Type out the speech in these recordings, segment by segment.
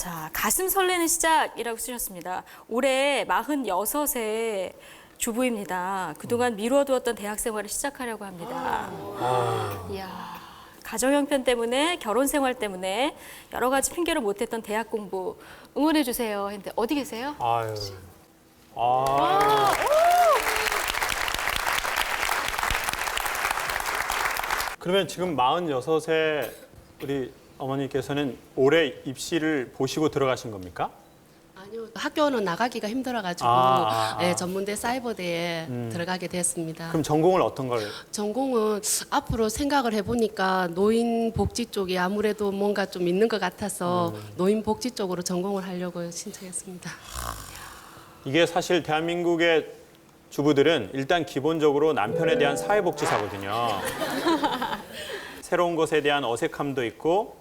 자, 가슴 설레는 시작이라고 쓰셨습니다. 올해 46세 주부입니다. 그동안 미뤄두었던 대학 생활을 시작하려고 합니다. 이야, 가정 형편 때문에 결혼 생활 때문에 여러 가지 핑계로 못했던 대학 공부 응원해 주세요. 했는데 어디 계세요? 아유. 아. 그러면 지금 46세 우리 어머니께서는 올해 입시를 보시고 들어가신 겁니까? 아니요, 학교는 나가기가 힘들어가지고 아, 아, 아. 예, 전문대 사이버대에 음. 들어가게 됐습니다. 그럼 전공을 어떤 걸? 전공은 앞으로 생각을 해보니까 노인복지 쪽이 아무래도 뭔가 좀 있는 것 같아서 음. 노인복지 쪽으로 전공을 하려고 신청했습니다. 이게 사실 대한민국의 주부들은 일단 기본적으로 남편에 대한 사회복지사거든요. 새로운 것에 대한 어색함도 있고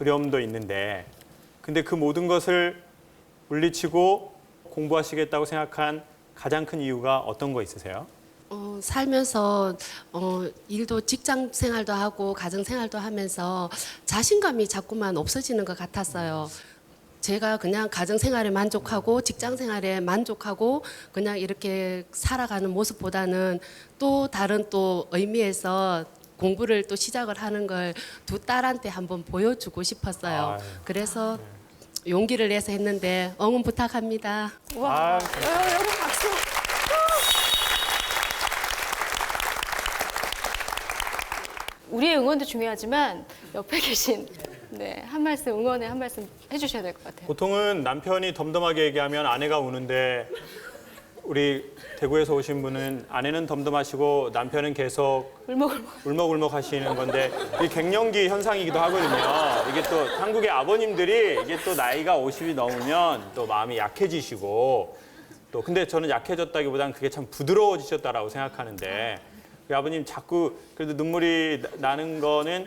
두려움도 있는데 근데 그 모든 것을 물리치고 공부하시겠다고 생각한 가장 큰 이유가 어떤 거 있으세요? 어, 살면서 어, 일도 직장 생활도 하고 가정 생활도 하면서 자신감이 자꾸만 없어지는 것 같았어요. 제가 그냥 가정 생활에 만족하고 직장 생활에 만족하고 그냥 이렇게 살아가는 모습보다는 또 다른 또 의미에서 공부를 또 시작을 하는 걸 두 딸한테 한번 보여주고 싶었어요. 아유. 그래서 용기를 내서 했는데 응원 부탁합니다. 와, 아, 어, 여러분 박수. 우리의 응원도 중요하지만 옆에 계신 네, 한 말씀 응원의 한 말씀 해주셔야 될 것 같아요. 보통은 남편이 덤덤하게 얘기하면 아내가 우는데 우리 대구에서 오신 분은 아내는 덤덤하시고 남편은 계속 울먹울먹. 울먹울먹 하시는 건데 이 갱년기 현상이기도 하거든요. 이게 또 한국의 아버님들이 이게 또 나이가 50이 넘으면 또 마음이 약해지시고 또 근데 저는 약해졌다기보다는 그게 참 부드러워지셨다라고 생각하는데 우리 아버님 자꾸 그래도 눈물이 나- 나는 거는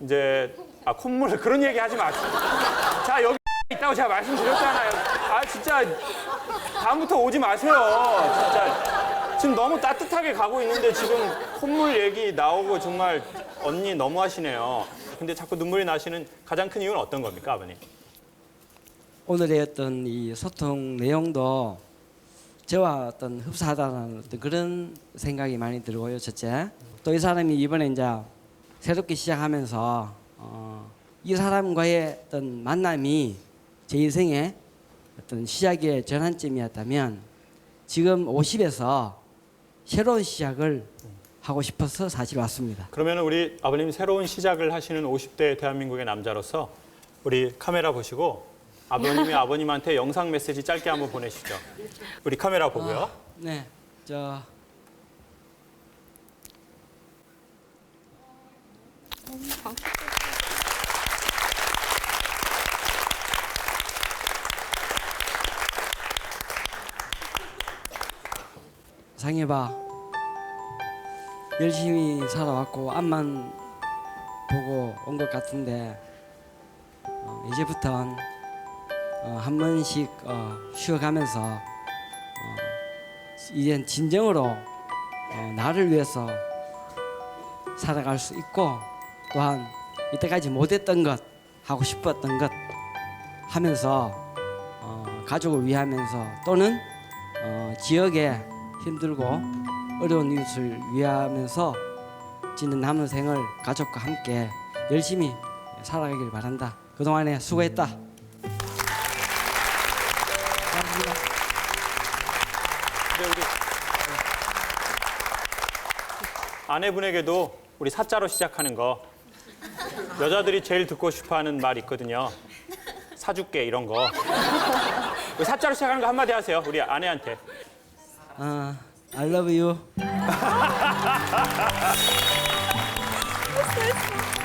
이제 아 콧물 그런 얘기 하지 마세요. 자 여기 있다고 제가 말씀드렸잖아요. 아 진짜 다음부터 오지 마세요. 진짜 지금 너무 따뜻하게 가고 있는데 지금 콧물 얘기 나오고 정말 언니 너무 하시네요. 근데 자꾸 눈물이 나시는 가장 큰 이유는 어떤 겁니까, 아버님? 오늘의 어떤 이 소통 내용도 저와 어떤 흡사하다는 어떤 그런 생각이 많이 들고요. 첫째, 또 이 사람이 이번에 이제 새롭게 시작하면서 어, 이 사람과의 어떤 만남이 제 인생의 어떤 시작의 전환점이었다면 지금 50에서 새로운 시작을 하고 싶어서 사실 왔습니다. 그러면 우리 아버님 새로운 시작을 하시는 50대 대한민국의 남자로서 우리 카메라 보시고 아버님이 아버님한테 영상 메시지 짧게 한번 보내시죠. 우리 카메라 보고요. 네, 저 상해봐. 열심히 살아왔고 앞만 보고 온 것 같은데 어, 이제부턴 어, 한 번씩 어, 쉬어가면서 어, 이젠 진정으로 어, 나를 위해서 살아갈 수 있고 또한 이때까지 못했던 것 하고 싶었던 것 하면서 어, 가족을 위하면서 또는 어, 지역에 힘들고 어려운 이웃을 위하면서 지는 남은 생을 가족과 함께 열심히 살아가길 바란다. 그동안에 수고했다. 감사합니다. 근데 우리 아내분에게도 우리 사자로 시작하는 거 여자들이 제일 듣고 싶어하는 말 있거든요. 사줄게 이런 거. 그 사자로 시작하는 거 한마디 하세요. 우리 아내한테. Uh, I love you.